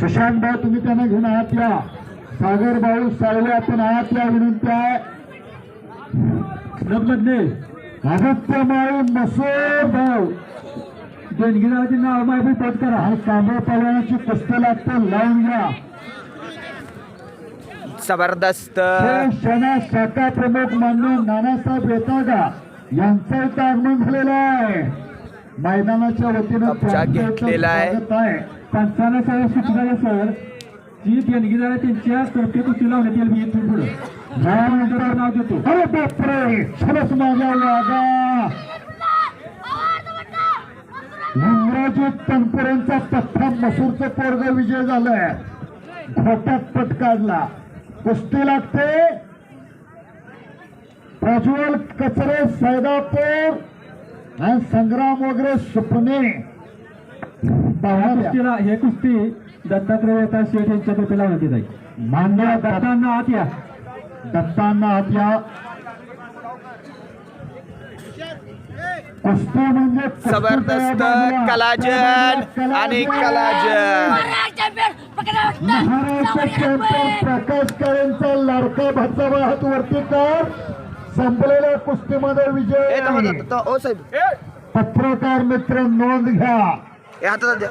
सुशांत भाऊ तुम्ही त्यांना घेऊन आत या. सागर भाऊ साळवे आपण आत या विनंती आहे. आदित्य माळी मसूर भाऊ. देणगीदाराचे नाव माहिती पद करा. आणि कांबळ पलवानाची कुस्ती लागते लावून घ्या. जबरदस्त. सेना शाखा प्रमुख मान्य नानासाहेब येतागा यांचं इथं आगमन झालेलं आहे. मैदानाच्या वतीनं घेतलेला आहे. स्वागत आहे पंचाला सगळ्या सूचना सर. जी देणगी आहे त्यांच्या तर्फे कुस्ती लावण्यात येईल मी इथून पुढे. त्यानंतर नाव देतो. अरे बापरे छलस माझ्या वागा इंग्रजी तनपुरांचा पठ्ठा मसूरचं पोरग विजय झालाय. घोटात पट काढला. कुस्ती लागते. प्रज्वल कचरे सैदापूर आणि संग्राम वगैरे सुपणे. कुस्तीला हे कुस्ती दत्तात्रय शेठ यांच्या लावण्यात येत आहे मान्य दत्ता दत्तांना आत या. दत्तांना हात या. कुस्ती म्हणजे जबरदस्त. कलाजन आणि कलाजन. महाराष्ट्र प्रकाश काळेंचा लाडका भाचा हात वरती कर संपलेल्या कुस्तीमध्ये विजय. पत्रकार मित्र नोंद घ्या. এ হাতটা দে।